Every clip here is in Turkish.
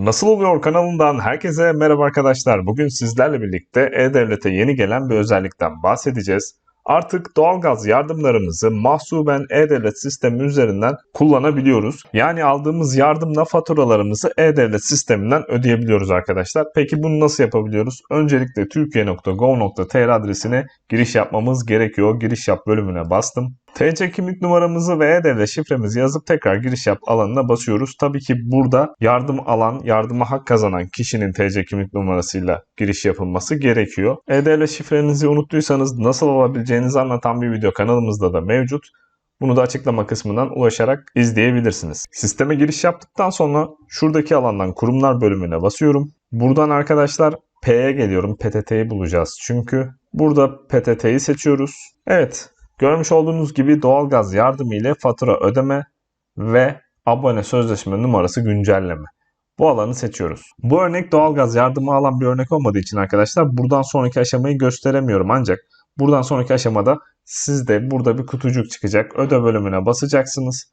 Nasıl oluyor kanalından herkese merhaba arkadaşlar. Bugün sizlerle birlikte E-Devlet'e yeni gelen bir özellikten bahsedeceğiz. Artık doğalgaz yardımlarımızı mahsuben E-Devlet sistemi üzerinden kullanabiliyoruz. Yani aldığımız yardımla faturalarımızı E-Devlet sisteminden ödeyebiliyoruz arkadaşlar. Peki bunu nasıl yapabiliyoruz? Öncelikle türkiye.gov.tr adresine giriş yapmamız gerekiyor. Giriş yap bölümüne bastım. TC kimlik numaramızı ve E-Devlet şifremizi yazıp tekrar giriş yap alanına basıyoruz. Tabii ki burada yardım alan, yardıma hak kazanan kişinin TC kimlik numarasıyla giriş yapılması gerekiyor. E-Devlet şifrenizi unuttuysanız nasıl alabileceğinizi anlatan bir video kanalımızda da mevcut. Bunu da açıklama kısmından ulaşarak izleyebilirsiniz. Sisteme giriş yaptıktan sonra şuradaki alandan kurumlar bölümüne basıyorum. Buradan arkadaşlar P'ye geliyorum. PTT'yi bulacağız çünkü. Burada PTT'yi seçiyoruz. Evet Görmüş olduğunuz gibi doğalgaz yardımı ile fatura ödeme ve abone sözleşme numarası güncelleme. Bu alanı seçiyoruz. Bu örnek doğalgaz yardımı alan bir örnek olmadığı için arkadaşlar buradan sonraki aşamayı gösteremiyorum ancak buradan sonraki aşamada sizde burada bir kutucuk çıkacak. Öde bölümüne basacaksınız.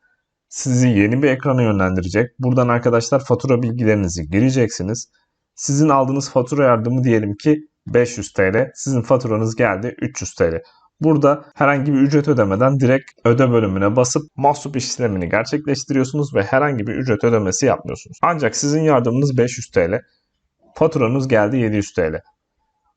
Sizi yeni bir ekrana yönlendirecek. Buradan arkadaşlar fatura bilgilerinizi gireceksiniz. Sizin aldığınız fatura yardımı diyelim ki 500 TL. Sizin faturanız geldi 300 TL. Burada herhangi bir ücret ödemeden direkt öde bölümüne basıp mahsup işlemini gerçekleştiriyorsunuz ve herhangi bir ücret ödemesi yapmıyorsunuz. Ancak sizin yardımınız 500 TL, faturanız geldi 700 TL.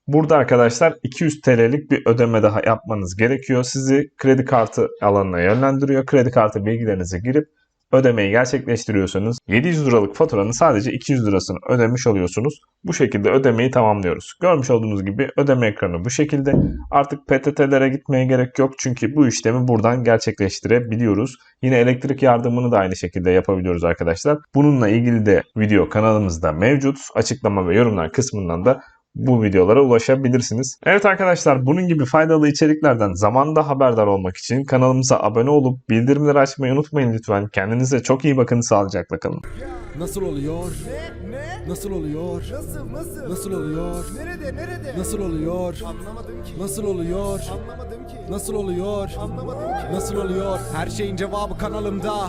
Burada arkadaşlar 200 TL'lik bir ödeme daha yapmanız gerekiyor. Sizi kredi kartı alanına yönlendiriyor. Kredi kartı bilgilerinizi girip ödemeyi gerçekleştiriyorsanız 700 liralık faturanın sadece 200 lirasını ödemiş oluyorsunuz. Bu şekilde ödemeyi tamamlıyoruz. Görmüş olduğunuz gibi ödeme ekranı bu şekilde. Artık PTT'lere gitmeye gerek yok çünkü bu işlemi buradan gerçekleştirebiliyoruz. Yine elektrik yardımını da aynı şekilde yapabiliyoruz arkadaşlar. Bununla ilgili de video kanalımızda mevcut. Açıklama ve yorumlar kısmından da bu videolara ulaşabilirsiniz. Evet arkadaşlar bunun gibi faydalı içeriklerden zamanda haberdar olmak için kanalımıza abone olup bildirimleri açmayı unutmayın lütfen. Kendinize çok iyi bakın sağlıcakla kalın. Nasıl oluyor? Ne? Ne? Nasıl oluyor? Nasıl? Nasıl? Nasıl oluyor? Nerede? Nerede? Nasıl oluyor? Anlamadım ki. Nasıl oluyor? Anlamadım ki. Nasıl oluyor? Anlamadım ki. Nasıl oluyor? Her şeyin cevabı kanalımda.